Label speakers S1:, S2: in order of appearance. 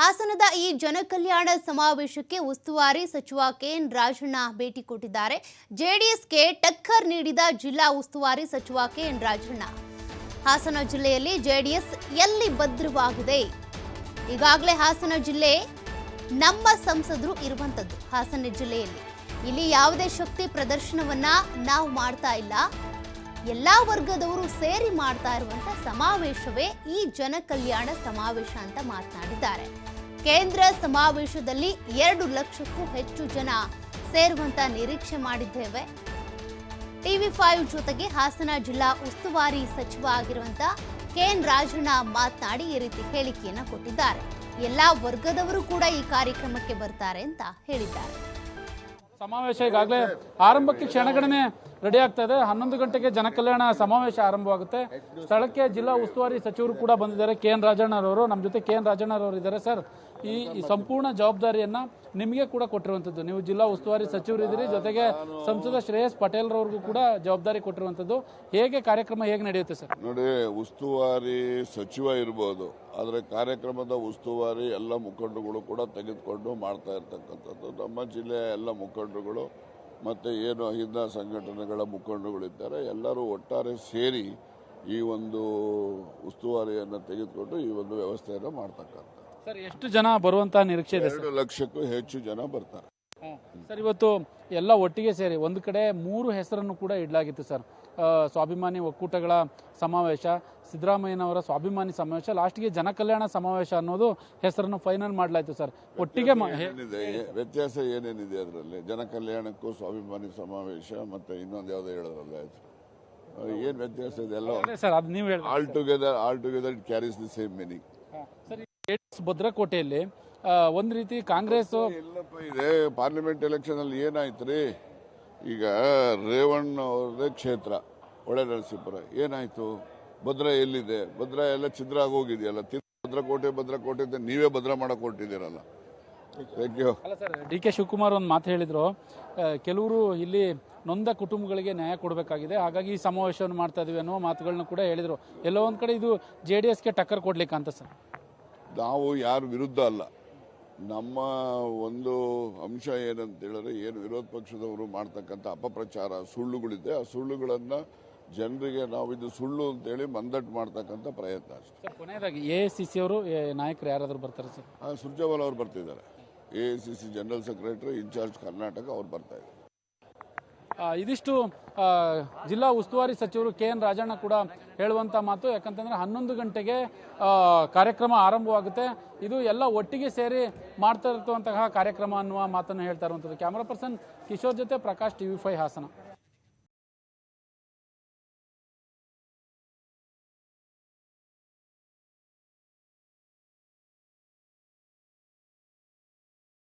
S1: ಹಾಸನದ ಈ ಜನಕಲ್ಯಾಣ ಸಮಾವೇಶಕ್ಕೆ ಉಸ್ತುವಾರಿ ಸಚಿವ ಕೆಎನ್ ರಾಜಣ್ಣ ಭೇಟಿ ಕೊಟ್ಟಿದ್ದಾರೆ. ಜೆಡಿಎಸ್ಗೆ ಟಕ್ಕರ್ ನೀಡಿದ ಜಿಲ್ಲಾ ಉಸ್ತುವಾರಿ ಸಚಿವ ಕೆಎನ್ ರಾಜಣ್ಣ. ಹಾಸನ ಜಿಲ್ಲೆಯಲ್ಲಿ ಜೆಡಿಎಸ್ ಎಲ್ಲಿ ಭದ್ರವಾಗಿದೆ? ಈಗಾಗಲೇ ಹಾಸನ ಜಿಲ್ಲೆ ನಮ್ಮ ಸಂಸದರು ಇರುವಂಥದ್ದು ಹಾಸನ ಜಿಲ್ಲೆಯಲ್ಲಿ. ಇಲ್ಲಿ ಯಾವುದೇ ಶಕ್ತಿ ಪ್ರದರ್ಶನವನ್ನ ನಾವು ಮಾಡ್ತಾ ಇಲ್ಲ. ಎಲ್ಲ ವರ್ಗದವರು ಸೇರಿ ಮಾಡ್ತಾ ಇರುವಂತ ಸಮಾವೇಶವೇ ಈ ಜನಕಲ್ಯಾಣ ಸಮಾವೇಶ ಅಂತ ಮಾತನಾಡಿದ್ದಾರೆ. ಕೇಂದ್ರ ಸಮಾವೇಶದಲ್ಲಿ ಎರಡು ಲಕ್ಷಕ್ಕೂ ಹೆಚ್ಚು ಜನ ಸೇರುವಂತ ನಿರೀಕ್ಷೆ ಮಾಡಿದ್ದೇವೆ. ಟಿವಿ ಫೈವ್ ಜೊತೆಗೆ ಹಾಸನ ಜಿಲ್ಲಾ ಉಸ್ತುವಾರಿ ಸಚಿವ ಆಗಿರುವಂತ ಕೆಎನ್ ರಾಜಣ್ಣ ಮಾತನಾಡಿ ಈ ರೀತಿ ಹೇಳಿಕೆಯನ್ನು ಕೊಟ್ಟಿದ್ದಾರೆ. ಎಲ್ಲಾ ವರ್ಗದವರು ಕೂಡ ಈ ಕಾರ್ಯಕ್ರಮಕ್ಕೆ ಬರ್ತಾರೆ ಅಂತ ಹೇಳಿದ್ದಾರೆ.
S2: ಸಮಾವೇಶ ಈಗಾಗಲೇ ಆರಂಭಕ್ಕೆ ಕ್ಷಣಗಣನೆ ರೆಡಿ ಆಗ್ತಾ ಇದೆ. ಹನ್ನೊಂದು ಗಂಟೆಗೆ ಜನಕಲ್ಯಾಣ ಸಮಾವೇಶ ಆರಂಭವಾಗುತ್ತೆ. ಸ್ಥಳಕ್ಕೆ ಜಿಲ್ಲಾ ಉಸ್ತುವಾರಿ ಸಚಿವರು ಕೂಡ ಬಂದಿದ್ದಾರೆ. ಕೆ ಎನ್ ರಾಜಣ್ಣರವರು ನಮ್ಮ ಜೊತೆ ಕೆ ಎನ್ ರಾಜಣ್ಣರವರು ಇದ್ದಾರೆ ಸರ್. ಈ ಸಂಪೂರ್ಣ ಜವಾಬ್ದಾರಿಯನ್ನ ನಿಮಗೆ ಕೂಡ ಕೊಟ್ಟಿರುವಂಥದ್ದು. ನೀವು ಜಿಲ್ಲಾ ಉಸ್ತುವಾರಿ ಸಚಿವರು ಇದ್ದೀರಿ. ಜೊತೆಗೆ ಸಂಸದ ಶ್ರೇಯಸ್ ಪಟೇಲ್ ರವ್ರಿಗೂ ಕೂಡ ಜವಾಬ್ದಾರಿ ಕೊಟ್ಟಿರುವಂಥದ್ದು. ಹೇಗೆ ಕಾರ್ಯಕ್ರಮ ಹೇಗೆ ನಡೆಯುತ್ತೆ ಸರ್?
S3: ನೋಡಿ, ಉಸ್ತುವಾರಿ ಸಚಿವ ಇರ್ಬೋದು, ಆದರೆ ಕಾರ್ಯಕ್ರಮದ ಉಸ್ತುವಾರಿ ಎಲ್ಲ ಮುಖಂಡರುಗಳು ಕೂಡ ತೆಗೆದುಕೊಂಡು ಮಾಡ್ತಾ ಇರ್ತಕ್ಕಂಥದ್ದು. ನಮ್ಮ ಜಿಲ್ಲೆಯ ಎಲ್ಲ ಮುಖಂಡರುಗಳು ಮತ್ತು ಏನು ಅಹಿಂದ ಸಂಘಟನೆಗಳ ಮುಖಂಡರುಗಳಿದ್ದಾರೆ. ಎಲ್ಲರೂ ಒಟ್ಟಾರೆ ಸೇರಿ ಈ ಒಂದು ಉಸ್ತುವಾರಿಯನ್ನು ತೆಗೆದುಕೊಂಡು ಈ ಒಂದು ವ್ಯವಸ್ಥೆಯನ್ನು ಮಾಡ್ತಕ್ಕಂಥ
S2: ಸರ್ ಎಷ್ಟು ಜನ ಬರುವಂತಹ ನಿರೀಕ್ಷೆ ಇದೆ
S3: ಎರಡು ಲಕ್ಷಕ್ಕೂ ಹೆಚ್ಚು ಜನ ಬರ್ತಾರೆ.
S2: ಸರ್ ಇವತ್ತು ಎಲ್ಲ ಒಟ್ಟಿಗೆ ಸೇರಿ ಒಂದು ಕಡೆ ಮೂರು ಹೆಸರನ್ನು ಕೂಡ ಇಡಲಾಗಿತ್ತು ಸರ್. ಸ್ವಾಭಿಮಾನಿ ಒಕ್ಕೂಟಗಳ ಸಮಾವೇಶ ಸಿದ್ದರಾಮಯ್ಯನವರ ಸ್ವಾಭಿಮಾನಿ ಸಮಾವೇಶ ಲಾಸ್ಟ್ಗೆ ಜನಕಲ್ಯಾಣ ಸಮಾವೇಶ ಅನ್ನೋದು ಹೆಸರನ್ನು ಫೈನಲ್ ಮಾಡಲಾಯಿತು ಸರ್ ಒಟ್ಟಿಗೆ
S3: ವ್ಯತ್ಯಾಸ ಏನೇನಿದೆ ಅದರಲ್ಲಿ? ಜನಕಲ್ಯಾಣಕ್ಕೂ ಸ್ವಾಭಿಮಾನಿ ಸಮಾವೇಶ ಮತ್ತೆ ಇನ್ನೊಂದು ಯಾವುದೋ ಹೇಳೋದ್ರಲ್ಲ ಏನು ವ್ಯತ್ಯಾಸ ಇದೆ? ಎಲ್ಲ
S2: ಸರ್ ಅದು ನೀವು ಹೇಳಿ
S3: all together all together it carries the same meaning
S2: sir ಭದ್ರಕೋಟೆಯಲ್ಲಿ ಒಂದು ರೀತಿ ಕಾಂಗ್ರೆಸ್
S3: ಎಲ್ಲಪ್ಪ ಇದೆ. ಪಾರ್ಲಿಮೆಂಟ್ ಎಲೆಕ್ಷನ್ ಅಲ್ಲಿ ಏನಾಯ್ತು ರೀ ಈಗ ರೇವಣ್ಣ ಅವ್ರದೇ ಕ್ಷೇತ್ರ ಒಳ್ಳೆ ನರಸೀಪುರ. ಏನಾಯ್ತು? ಭದ್ರ ಎಲ್ಲಿದೆ? ಭದ್ರ ಎಲ್ಲ ಛಿದ್ರ ಆಗೋಗಿದೆಯಲ್ಲ ಭದ್ರಕೋಟೆ ಭದ್ರಕೋಟೆ ಅಂತ ನೀವೇ ಭದ್ರ ಮಾಡಕ್ ಹೊರಟಿದ್ದೀರಲ್ಲ? ಥ್ಯಾಂಕ್ ಯು
S2: ಅಲ್ಲ ಸರ್ ಡಿ ಕೆ ಶಿವಕುಮಾರ್ ಒಂದು ಮಾತು ಹೇಳಿದರು. ಕೆಲವರು ಇಲ್ಲಿ ನೊಂದ ಕುಟುಂಬಗಳಿಗೆ ನ್ಯಾಯ ಕೊಡಬೇಕಾಗಿದೆ. ಹಾಗಾಗಿ ಈ ಸಮಾವೇಶವನ್ನು ಮಾಡ್ತಾ ಇದೀವಿ ಅನ್ನೋ ಮಾತುಗಳನ್ನ ಕೂಡ ಹೇಳಿದರು. ಎಲ್ಲೋ ಒಂದು ಕಡೆ ಇದು ಜೆ ಡಿ ಎಸ್ಗೆ ಟಕ್ಕರ್ ಕೊಡ್ಲಿಕ್ಕೆ ಅಂತ ಸರ್.
S3: ನಾವು ಯಾರ ವಿರುದ್ಧ ಅಲ್ಲ. ನಮ್ಮ ಒಂದು ಅಂಶ ಏನಂತ ಹೇಳಿದ್ರೆ ಏನು ವಿರೋಧ ಪಕ್ಷದವರು ಮಾಡ್ತಕ್ಕಂಥ ಅಪಪ್ರಚಾರ ಸುಳ್ಳುಗಳಿದೆ. ಆ ಸುಳ್ಳುಗಳನ್ನ ಜನರಿಗೆ ನಾವು ಇದು ಸುಳ್ಳು ಅಂತೇಳಿ ಮಂದಟ್ಟು ಮಾಡ್ತಕ್ಕಂಥ ಪ್ರಯತ್ನ ಅಷ್ಟೇ.
S2: ಕೊನೆಯದಾಗಿ ಎ ಸಿ ಸಿ ಅವರು ನಾಯಕರು ಯಾರಾದರೂ ಬರ್ತಾರೆ ಸರ್?
S3: ಸುರ್ಜೇವಾಲ್ ಅವರು ಬರ್ತಿದ್ದಾರೆ. A C C general secretary incharge Karnataka ಅವ್ರು ಬರ್ತಾ ಇದ್ದಾರೆ.
S2: ಇದಿಷ್ಟು ಜಿಲ್ಲಾ ಉಸ್ತುವಾರಿ ಸಚಿವರು ಕೆ ಎನ್ ರಾಜಣ್ಣ ಕೂಡ ಹೇಳುವಂತ ಮಾತು. ಯಾಕಂತಂದ್ರೆ ಹನ್ನೊಂದು ಗಂಟೆಗೆ ಕಾರ್ಯಕ್ರಮ ಆರಂಭವಾಗುತ್ತೆ. ಇದು ಎಲ್ಲ ಒಟ್ಟಿಗೆ ಸೇರಿ ಮಾಡ್ತಾ ಇರುವಂತಹ ಕಾರ್ಯಕ್ರಮ ಅನ್ನುವ ಮಾತನ್ನು ಹೇಳ್ತಾ ಇರುವಂಥದ್ದು ಕ್ಯಾಮರಾ ಪರ್ಸನ್ ಕಿಶೋರ್ ಜೊತೆ ಪ್ರಕಾಶ್ ಟಿವಿ ಫೈ ಹಾಸನ.